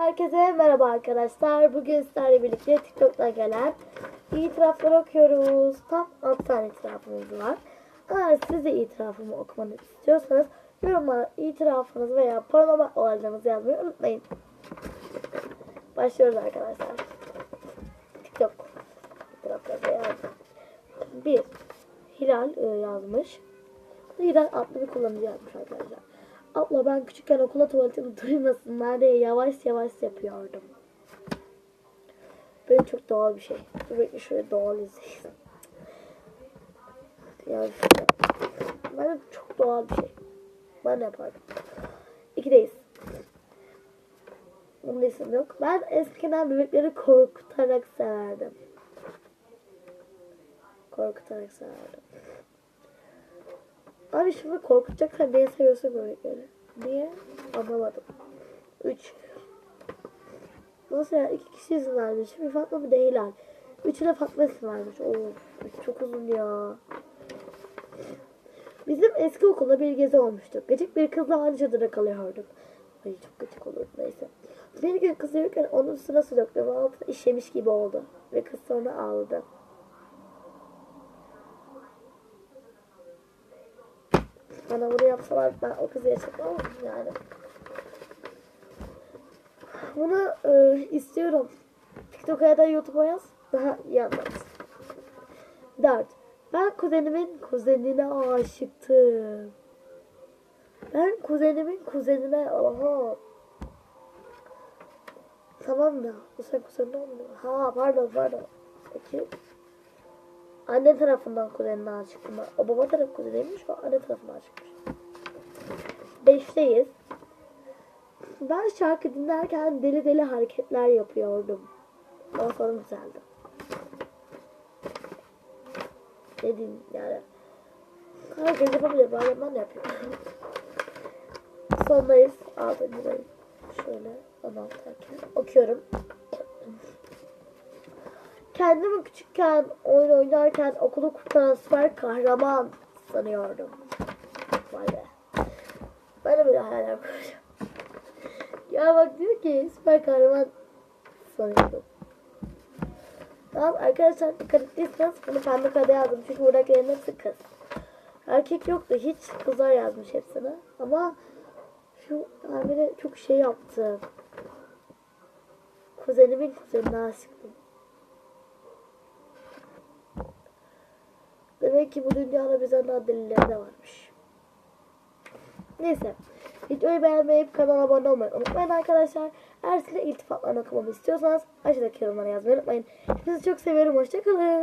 Herkese merhaba arkadaşlar. Bugün sizlerle birlikte TikTok'ta gelen itirafları okuyoruz. Tam 6 tane itirafımız var. Eğer siz de itirafımı okumanı istiyorsanız yorumlara itirafınızı veya paranormal olaylarınızı yazmayı unutmayın. Başlıyoruz arkadaşlar. TikTok itirafları yazdım. 1. Hilal e, yazmış. Hilal adlı bir kullanıcı yazmış arkadaşlar. Abla ben küçükken okula tuvaletimi duymasınlar diye yavaş yavaş yapıyordum. Benim çok doğal bir şey. Sürekli şöyle doğal izleyin. Yani benim çok doğal bir şey. Ben de yapardım. İkideyiz. Onun isim yok. Ben eskiden bebekleri korkutarak severdim. Korkutarak severdim. Abi şimdi korkutacaksan niye seviyorsun bebekleri? Niye? Anlamadım. 3. Nasıl ya? İki kişi izin vermiş. Bir Fatma bir de Hilal. Üçüne Fatma izin vermiş. Oo, çok uzun ya. Bizim eski okulda bir gezi olmuştu. Gıcık bir kızla aynı çadıra kalıyorduk. Ay çok gıcık olur neyse. Bir gün kız yürürken onun sırası döktü ve altına işemiş gibi oldu. Ve kız sonra ağladı. Bana bunu yapsalar ben o kızı yaşatmam yani. Bunu e, istiyorum. TikTok'a ya da YouTube'a yaz. Daha iyi anlat. 4. Ben kuzenimin kuzenine aşıktım. Ben kuzenimin kuzenine oha. Tamam da bu sen kuzenin olmuyor. Ha pardon pardon. Peki. Anne tarafından kuzenine aşıktım. O baba tarafı kuzeniymiş o anne tarafından aşıkmış. Beşteyiz. Ben şarkı dinlerken deli deli hareketler yapıyordum. Ondan sonra düzeldi. Ne diyeyim yani. Herkes yapabilir. Bazen ben de yapıyorum. Sondayız. Altıncıdayım. Şöyle 16 erken. Okuyorum. Kendimi küçükken oyun oynarken okulu kurtaran süper kahraman sanıyordum. Vay be. Ben de böyle hayaller kuracağım. Ya bak diyor ki süper kahraman sanıyordum. Tamam arkadaşlar dikkat ettiyseniz bunu pembe kağıda yazdım. Çünkü buradakilerin hepsi kız. Erkek yoktu. Hiç kızlar yazmış hepsini. Ama şu Amire çok şey yaptı. Kuzenimin kuzenine aşıktım. Demek ki bu dünyada bizden daha delileri de varmış. Neyse. Videoyu beğenmeyi kanala abone olmayı unutmayın arkadaşlar. Eğer size iltifatlarını okumamı istiyorsanız aşağıdaki yorumlara yazmayı unutmayın. Sizi çok seviyorum. Hoşçakalın.